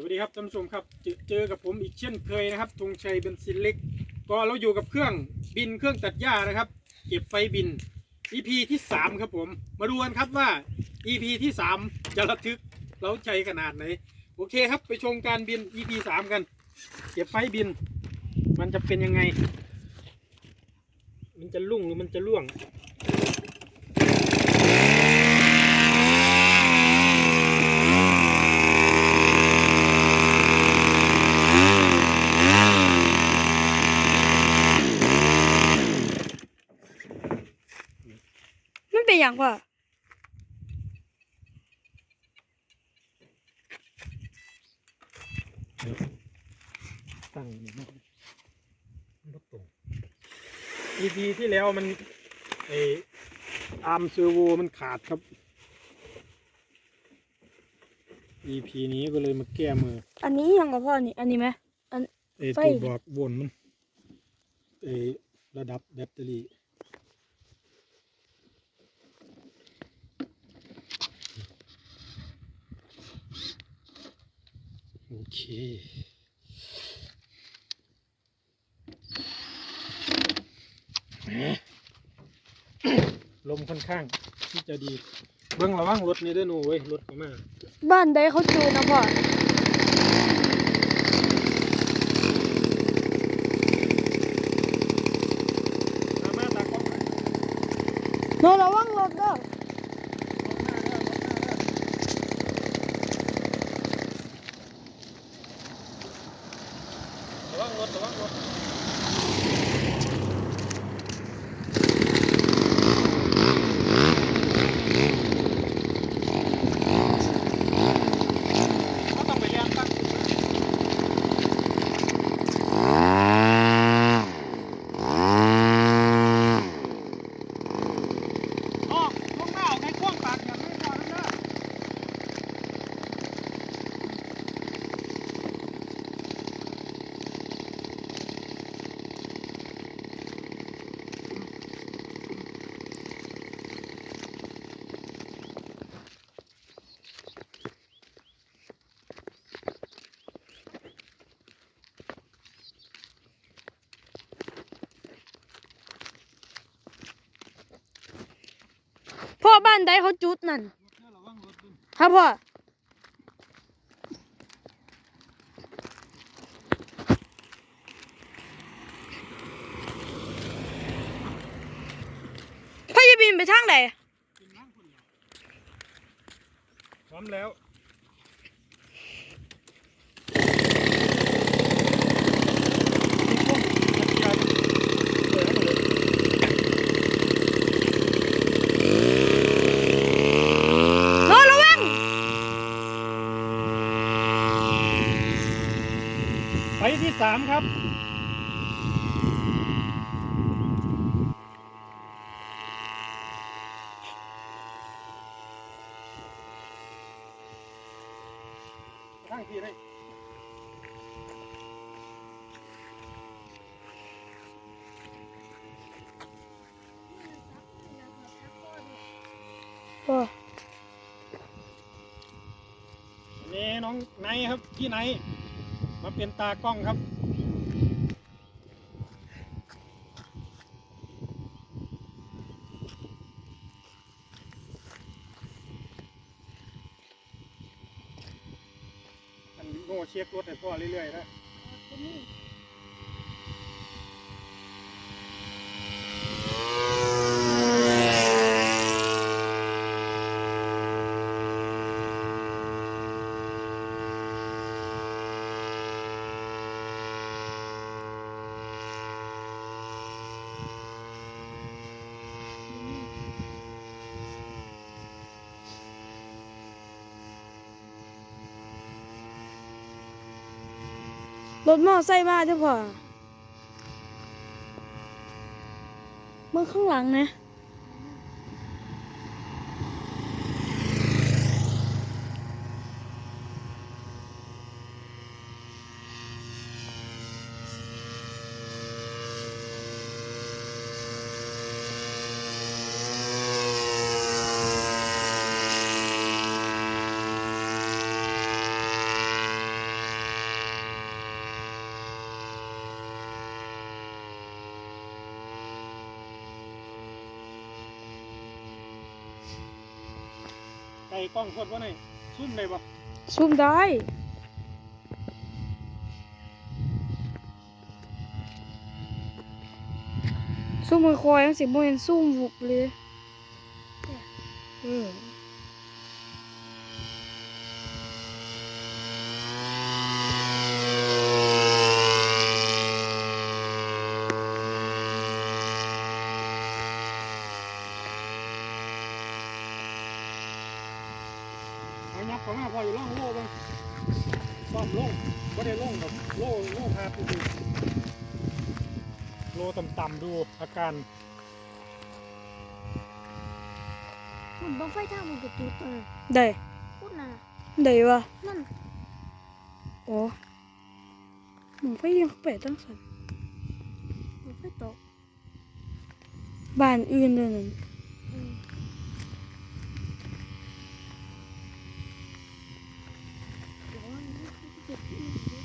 สวัสดีครับท่านผู้ชมครับเจอเจอกับผมอีกเช่นเคยนะครับธงชัยเบนซินเล็ก ก็เราอยู่กับเครื่องบินเครื่องตัดหญ้านะครับ เก็บไฟบิน EP ที่สามครับผมมาดูกันครับว่า EP ที่สามจะระทึกเราใจขนาดไหน โอเคครับไปชมการบิน EP สามกัน เก็บไฟบิน มันจะเป็นยังไง มันจะลุ่งหรือมันจะล่วง มันเป็นอ ย่างว่าตั้งอยู่นอกนอกตรง EP ที่แล้วมันไออาร์มเซอร์โวมันขาดครับ EP นี้ก็เลยมาแก้มืออันนี้ยังกับพ่อนี่ อันนี้ไหมอันไอไฟ ตัวบอกวนมันไอระดับแบตเตอรี่ เคแหมลมค่อนข้างที่จะดี เบิ่งระวังรถนี่เด้วยหนูเว้ยรถเข้ามาบ้านใดเขาจูนนะพ่อมามาตากล้องมาโนระวังรถเด้อ ระวังรถระวังรถเขาต้องไปเรียนตั้งออกลงหน้าออกให้กว้างปากอย่างไม่พอแล้วนะ ได้เขาจุดนั่นระวังรถด้วยครับพ่อพ่อจะบินไปทางไหนพร้อมแล้ว โนระวัง ไปที่สามครับทางที่ได้พ่อนี่น้องไนท์ครับพี่ไนท์มาเป็นตากล้องครับ โนโง่เช็ครถให้พ่อเรื่อยๆนะ รถมอไซค์มาเด้อพ่อเมื่อข้างหลังนะ ไก่กล้องโคตรว่าไงซุ่มเลยบ่ซุ่มได้ซุ่มคอยๆจังสิบ่เห็นซุ่มหุบเลยเออ เอายับเข้ามาพออยู่ล่องโล่บ้างซ่อมลงก็ได้ลงแบบโล่ โล่พาไปดูโล่ต่ำๆดูอาการหุ่นบังไฟทางมันกระตุกตัวนั้นได้พูดน่ะได้วะนั่นโอ้หมึงไฟยังไปตั้งสันบังไฟตกบ้านอื่นเลยนั่นอืมเดี๋ยวมันเจ็บอีก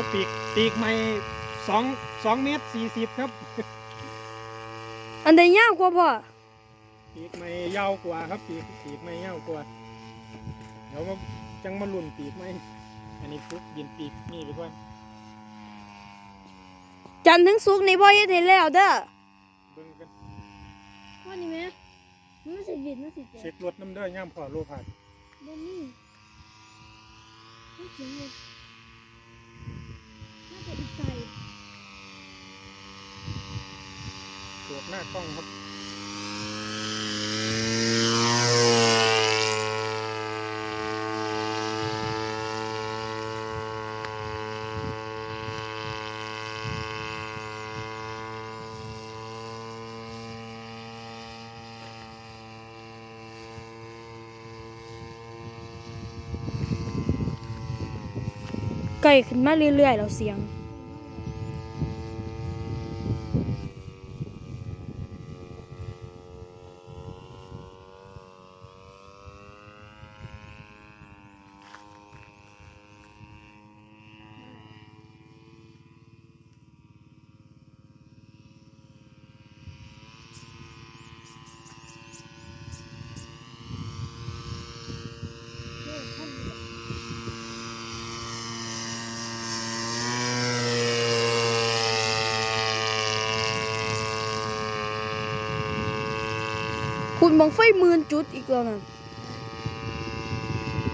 แล้วปีกปีกใหม่สองสองเมตรสี่สิบครับ อันใดยาวกว่าพ่อปีกใหม่ยาวกว่าครับปีกปีกใหม่ยาวกว่า เดี๋ยวมาจังมาลุ่นปีกไหมอันนี้ฟุกบินปีกนี่ไปก่อนจันทร์ถึงสุกร์นี่พ่อเฮ็ดให้แล้วเด้อเบิ่งกันว่านี่ไหมมันสิบิดมันสิเจ็เช็บครถน้ำเด้อย่ามพอโลผ่านบ่มีไม่เจ็บเลยน่า จะอีกไกลตรวจหน้ากล้องครับไก่ขึ้นมาเรื่อยๆแล้วเสียง คุณบังไฟหมื่นจุดอีกแล้วนั่น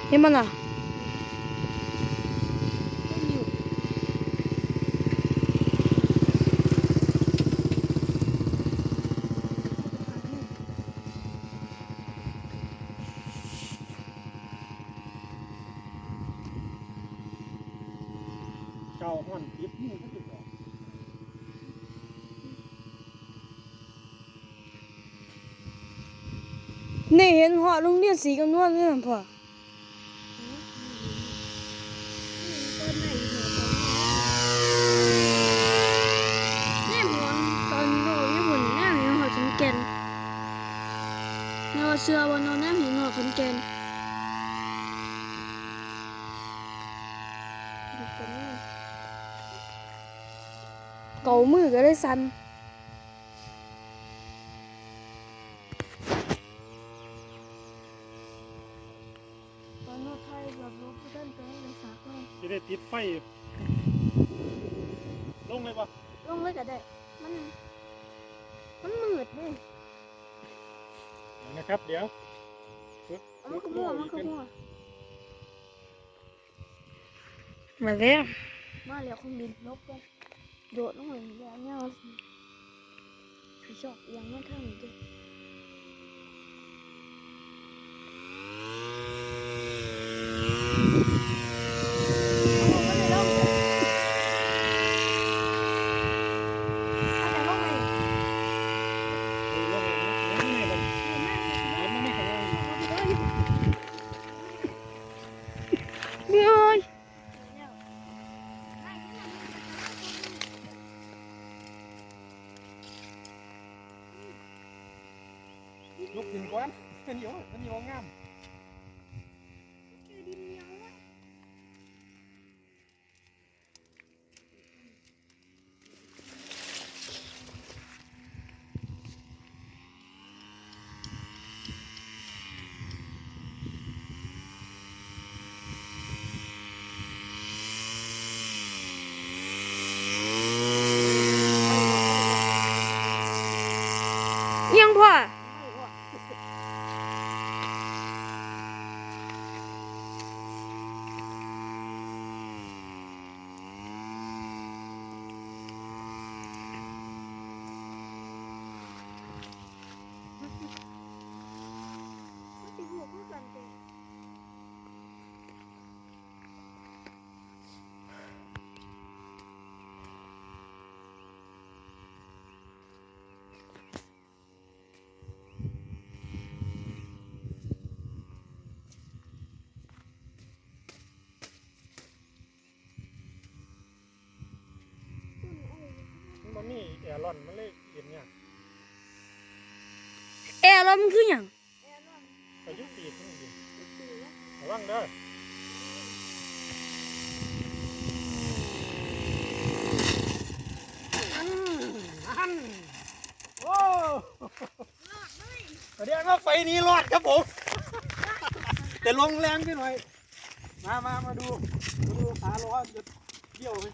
เห็นมันอะเจ้าห้อนปิดมือ เขาติดออกนี่เห็นเหาะโรงเรียนสีกำนวลนี่นั่นพ่อต้นไหนหัวตอนแม่หัวตอนโดนญี่ปุ่นแม่เห็นหัวขอนแก่นแม่ว่าเสื้อบนนอนแม่เห็นหัวขอนแก่นเก่ามือก็เลยสั่น ตอนนอนไทยแบบรู้ก็ต้นเป็นเลยสักเลยจะได้ติดไฟอยู่ลงเลยปะลงเลยก็ได้ มัน มันมืดเลยเอานะครับ เดี๋ยวฝึกเอาฝึมันกขโล่มัวอีมันกขกันมัวมาแล้วมาแล้วคงบินลบไปโดดลงไปแล้วเนี่ยสิชอบอย่างนั้นทั้งนี้เอามันเลยลงเลยเอาแต่ลงไป เฮ้ยลงเลยนะลงไม่ได้ เห็นไหมเห็นไหม เห็นมันไม่แข็งแรง เฮ้ย ยกขึ้นก่อนอันนี้โอ้อันนี้โอ้งาม มี แอร์ร้อนมันเลยเย็นเนี่ยแอร์แล้วมันคือหยังไปยุติขึ้นดิระวังเด้ออันอันโอ้แสดงว่าไฟนี้รอดครับผม แต่ลงแรงไปหน่อย มามามาดู มาดูขาล้อจะเบี้ยวไหม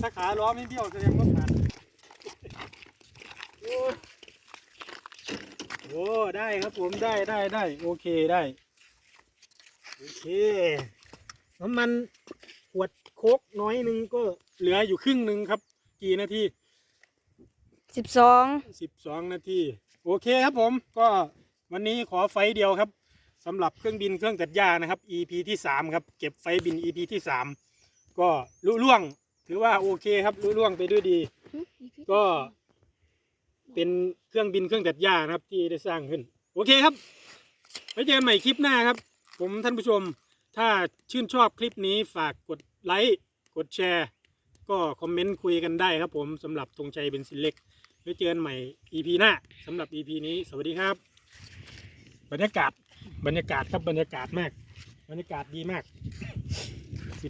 ถ้าขาล้อไม่เบี้ยวแสดงว่าผ่านโอ้ โอ้ได้ครับผมได้ได้ได้โอเคได้โอเคน้ำมันขวดโคกน้อยหนึงก็เหลืออยู่ครึ่งหนึ่งครับ กี่นาทีสิบสองสิบสองนาทีโอเคครับผมก็วันนี้ขอไฟเดียวครับสำหรับเครื่องบินเครื่องตัดหญ้านะครับ EP ที่สามครับ เก็บไฟบิน EP ที่สามก็ลุล่วง ถือว่าโอเคครับลุล่วงไปด้วยดี ก็ เป็นเครื่องบินเครื่องตัดหญ้านะครับ ที่ได้สร้างขึ้น โอเคครับไว้เจอกันใหม่คลิปหน้าครับ ผมท่านผู้ชม ถ้าชื่นชอบคลิปนี้ฝากกดไลค์กดแชร์ ก็คอมเมนต์คุยกันได้ครับผมสำหรับธงชัยเบนซินเล็กไว้เจอกันใหม่ EP หน้าสำหรับ EP นี้สวัสดีครับ บรรยากาศบรรยากาศครับบรรยากาศมาก บรรยากาศดีมาก